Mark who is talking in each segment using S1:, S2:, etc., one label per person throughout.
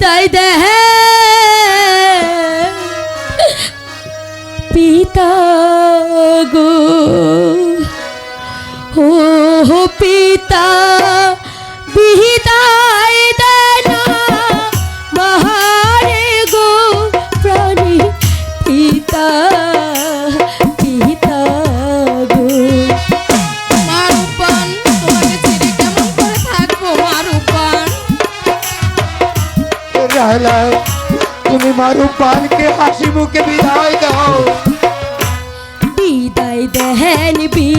S1: বিদায় দেহ। পিতা গো ও পিতা বিদায়
S2: हाशिमु के विदाई दो। विदाई दहन बी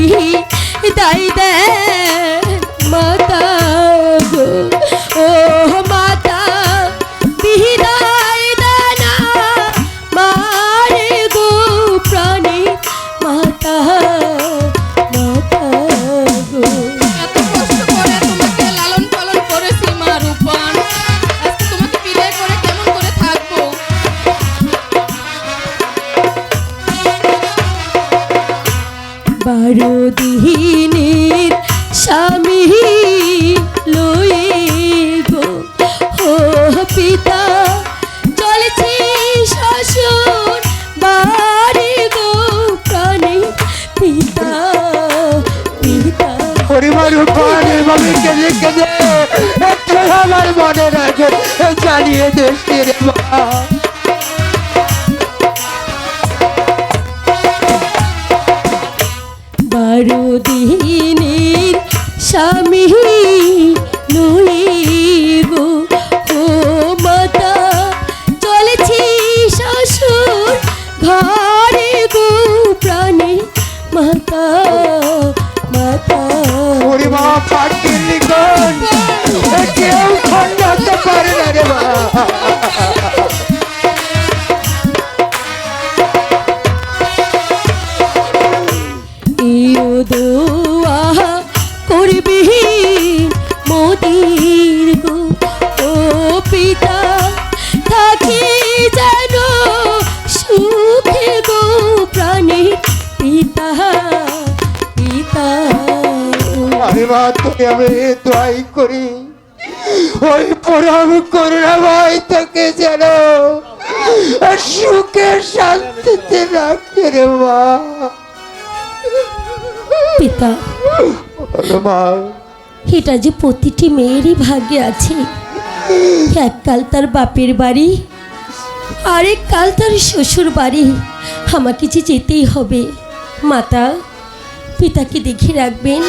S1: বারো স্বামী লয়ে গো। ও পিতা, চলেছি শ্বশুর বাড়ি গো প্রাণী। পিতা পিতা।
S3: পরিবার পান এভাবে কেঁদে কেঁদে আমার মনে রাখে জানিয়ে দেশটি রে মা
S1: বারো স্বামী গো ও মাতা চলেছি শ্বশুর ঘরে গো প্রাণী মাতা। করবি মোদির গো। ও পিতা, থাকি যেন সুখে গো প্রাণী। পিতা পিতা।
S3: আমি মা, তোকে আমি দোয়াই করি। ওই পরম করুণা ভাই, তোকে যেন সুখে শান্তিতে রাখে রে মা।
S1: পিতা। এটা যে প্রতিটি মেয়েরই ভাগ্যে আছে। এককাল তার বাপের বাড়ি আরেক কাল তার শ্বশুর বাড়ি। আমাকে যে যেতেই হবে। মাতা পিতাকে দেখে রাখবেন।